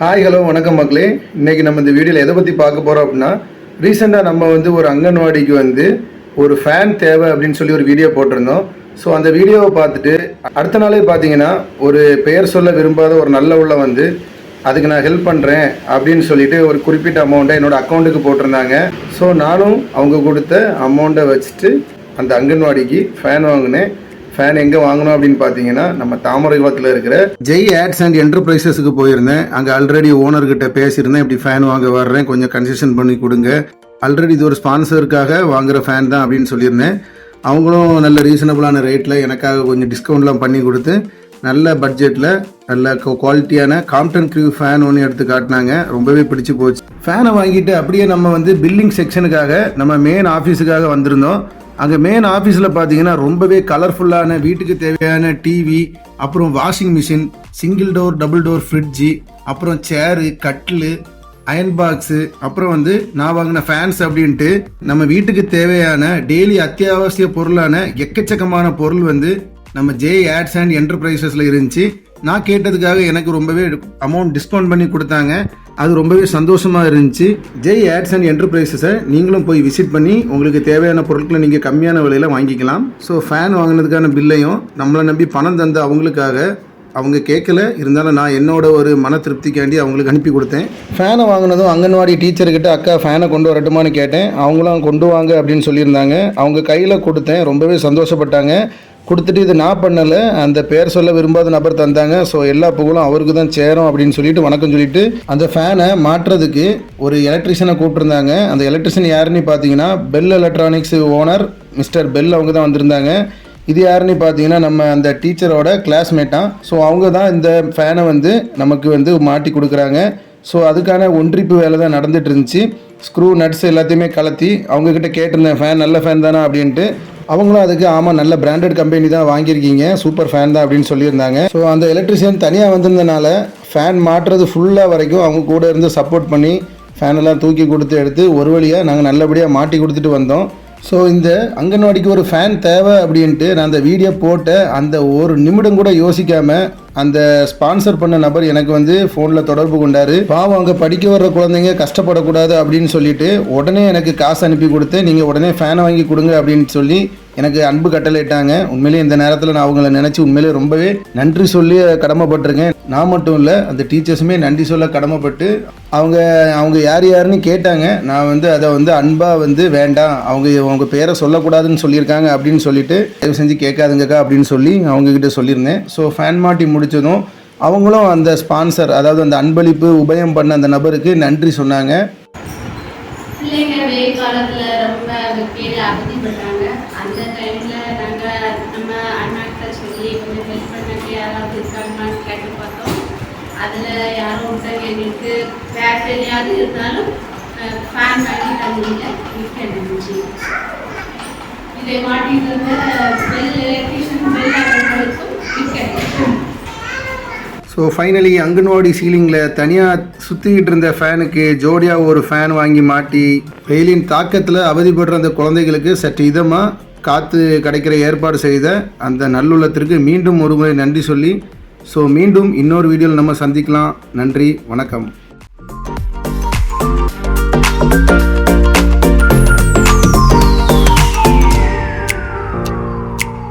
Hi hello வணக்கம் மக்களே. இன்னைக்கு நம்ம இந்த வீடியோவில் எதை பற்றி பார்க்க போகிறோம் அப்படின்னா ரீசெண்டாக நம்ம வந்து ஒரு அங்கன்வாடிக்கு வந்து ஒரு ஃபேன் தேவை அப்படின்னு சொல்லி ஒரு வீடியோ போட்டிருந்தோம். ஸோ அந்த வீடியோவை பார்த்துட்டு அடுத்த நாளே பார்த்தீங்கன்னா ஒரு பெயர் சொல்ல விரும்பாத ஒரு நல்ல உள்ள வந்து அதுக்கு நான் ஹெல்ப் பண்ணுறேன் அப்படின்னு சொல்லிட்டு ஒரு குறிப்பிட்ட அமௌண்ட்டை என்னோடய அக்கௌண்ட்டுக்கு போட்டிருந்தாங்க. ஸோ நானும் அவங்க கொடுத்த அமௌண்ட்டை வச்சுட்டு அந்த அங்கன்வாடிக்கு ஃபேன் வாங்கினேன். ஃபேன் எங்கே வாங்கணும் அப்படின்னு பார்த்தீங்கன்னா நம்ம தாமரை குளத்தில் இருக்கிற ஜெய் ஆட்ஸ் அண்ட் என்டர்பிரைசஸுக்கு போயிருந்தேன். அங்கே ஆல்ரெடி ஓனர்கிட்ட பேசியிருந்தேன். இப்படி ஃபேன் வாங்க வர்றேன். கொஞ்சம் கன்செஷன் பண்ணி கொடுங்க. ஆல்ரெடி இது ஒரு ஸ்பான்சருக்காக வாங்குற ஃபேன் தான் அப்படின்னு சொல்லியிருந்தேன். அவங்களும் நல்ல ரீசனபிளான ரேட்டில் எனக்காக கொஞ்சம் டிஸ்கவுண்ட்லாம் பண்ணி கொடுத்து நல்ல பட்ஜெட்டில் நல்ல குவாலிட்டியான காம்டன் க்யூ ஃபேன் ஒன்று எடுத்து காட்டினாங்க. ரொம்பவே பிடிச்சி போச்சு. ஃபேனை வாங்கிட்டு அப்படியே நம்ம வந்து பில்லிங் செக்ஷனுக்காக நம்ம மெயின் ஆஃபீஸுக்காக வந்திருந்தோம். அங்கே மெயின் ஆஃபீஸில் பார்த்தீங்கன்னா ரொம்பவே கலர்ஃபுல்லான வீட்டுக்கு தேவையான டிவி அப்புறம் washing machine single door double door fridge அப்புறம் சேரு கட்டிலு அயன் பாக்ஸு அப்புறம் வந்து நான் வாங்கின ஃபேன்ஸ் அப்படின்ட்டு நம்ம வீட்டுக்கு தேவையான டெய்லி அத்தியாவசிய பொருளான எக்கச்சக்கமான பொருள் வந்து நம்ம ஜே ஆட்ஸ் அண்ட் என்டர்பிரைசஸில் இருந்துச்சு. நான் கேட்டதுக்காக எனக்கு ரொம்பவே அமௌண்ட் டிஸ்கவுண்ட் பண்ணி கொடுத்தாங்க. அது ரொம்பவே சந்தோஷமாக இருந்துச்சு. ஜெய் ஆட்ஸ் அண்ட் என்டர்பிரைசஸை நீங்களும் போய் விசிட் பண்ணி உங்களுக்கு தேவையான பொருட்களை நீங்கள் கம்மியான விலையில் வாங்கிக்கலாம். ஸோ ஃபேன் வாங்கினதுக்கான பில்லையும் நம்மளை நம்பி பணம் தந்த அவங்களுக்காக அவங்க கேட்கல. இருந்தாலும் நான் என்னோட ஒரு மன திருப்திக்காண்டி அவங்களுக்கு அனுப்பி கொடுத்தேன். ஃபேனை வாங்கினதும் அங்கன்வாடி டீச்சர்கிட்ட அக்கா ஃபேனை கொண்டு வரட்டுமான்னு கேட்டேன். அவங்களும் கொண்டு வாங்க அப்படின்னு சொல்லியிருந்தாங்க. அவங்க கையில் கொடுத்தேன். ரொம்பவே சந்தோஷப்பட்டாங்க. கொடுத்துட்டு இது நான் பண்ணலை. அந்த பேர் சொல்ல விரும்பாத நபர் தந்தாங்க. ஸோ எல்லா புகழும் அவருக்கு தான் சேரும் அப்படின்னு சொல்லிட்டு வணக்கம் சொல்லிட்டு அந்த ஃபேனை மாற்றுறதுக்கு ஒரு எலக்ட்ரிஷியனை கூப்பிட்டுருந்தாங்க. அந்த எலக்ட்ரிஷியன் யாருன்னு பார்த்தீங்கன்னா Bell electronics owner mister Bell அவங்க தான் வந்திருந்தாங்க. இது யாருன்னு பார்த்தீங்கன்னா நம்ம அந்த டீச்சரோட கிளாஸ்மேட்டான் ஸோ அவங்க தான் இந்த ஃபேனை வந்து நமக்கு வந்து மாட்டி கொடுக்குறாங்க. ஸோ அதுக்கான ஒன்றிப்பு வேலை தான் நடந்துட்டு இருந்துச்சு. ஸ்க்ரூ நட்ஸ் எல்லாத்தையுமே கலத்தி அவங்கக்கிட்ட கேட்டிருந்தேன் ஃபேன் நல்ல ஃபேன் தானா? அப்படின்ட்டு. அவங்களும் அதுக்கு ஆமாம் நல்ல பிராண்டட் கம்பெனி தான் வாங்கியிருக்கீங்க. சூப்பர் ஃபேன் தான் அப்படின்னு சொல்லியிருந்தாங்க. ஸோ அந்த எலக்ட்ரிஷியன் தனியாக வந்திருந்தனால ஃபேன் மாட்டுறது ஃபுல்லாக வரைக்கும் அவங்க கூட இருந்து சப்போர்ட் பண்ணி ஃபேனெல்லாம் தூக்கி கொடுத்து எடுத்து ஒரு வழியாக நாங்கள் நல்லபடியாக மாட்டி கொடுத்துட்டு வந்தோம். ஸோ இந்த அங்கன்வாடிக்கு ஒரு ஃபேன் தேவை அப்படின்ட்டு நான் அந்த வீடியோ போட்ட அந்த ஒரு நிமிடம் கூட யோசிக்காமல் அந்த ஸ்பான்சர் பண்ண நபர் எனக்கு வந்து ஃபோனில் தொடர்பு கொண்டாரு. பாவம் அங்கே படிக்க வர்ற குழந்தைங்க கஷ்டப்படக்கூடாது அப்படின்னு சொல்லிட்டு உடனே எனக்கு காசு அனுப்பி கொடுத்து நீங்கள் உடனே ஃபேனை வாங்கி கொடுங்க அப்படின்னு சொல்லி எனக்கு அன்பு கட்டளையிட்டாங்க. உண்மையிலேயே இந்த நேரத்தில் நான் அவங்கள நினச்சி உண்மையிலேயே ரொம்பவே நன்றி சொல்லி கடமைப்பட்டிருக்கேன். நான் மட்டும் இல்லை அந்த டீச்சர்ஸுமே நன்றி சொல்ல கடமைப்பட்டு அவங்க அவங்க யார் யாருன்னு கேட்டாங்க. நான் வந்து அதை வந்து அன்பாக வந்து வேண்டாம் அவங்க அவங்க பேரை சொல்லக்கூடாதுன்னு சொல்லியிருக்காங்க அப்படின்னு சொல்லிட்டு தயவு செஞ்சு கேட்காதுங்கக்கா அப்படின்னு சொல்லி அவங்கக்கிட்ட சொல்லியிருந்தேன். ஸோ ஃபேன் மாட்டி முடித்ததும் அவங்களும் அந்த ஸ்பான்சர் அதாவது அந்த அன்பளிப்பு உபயம் பண்ண அந்த நபருக்கு நன்றி சொன்னாங்க. பிள்ளைங்க வெயில் காலத்தில் ரொம்ப வெக்கையில் அவதிப்பட்டாங்க. அந்த டைமில் நாங்கள் நம்ம அண்ணாக்கிட்ட சொல்லி கொஞ்சம் ஹெல்ப் பண்ணக்கு யாராவது இருக்காங்களான்னு கேட்டு பார்த்தோம். அதில் யாரும் ஒருத்தங்க எங்களுக்கு வேறு தெரியாது இருந்தாலும் ஃபேன் வாங்கி தந்தீங்க மிக்க நன்றி இதை மாட்டிட்டு இருந்த பெல் எலக்ட்ரிஷியன் பெல் அவர்களுக்கும் மிக்க நன்றி ஸோ ஃபைனலி அங்கன்வாடி சீலிங்கில் தனியாக சுற்றிக்கிட்டு இருந்த ஃபேனுக்கு ஜோடியாக ஒரு ஃபேன் வாங்கி மாட்டி வெயிலின் தாக்கத்தில் அவதிப்படுற அந்த குழந்தைகளுக்கு சற்று இதமாக காற்று கிடைக்கிற ஏற்பாடு செய்த அந்த நல்லுள்ளத்திற்கு மீண்டும் ஒரு முறை நன்றி சொல்லி ஸோ மீண்டும் இன்னொரு வீடியோவில் நம்ம சந்திக்கலாம். நன்றி வணக்கம்.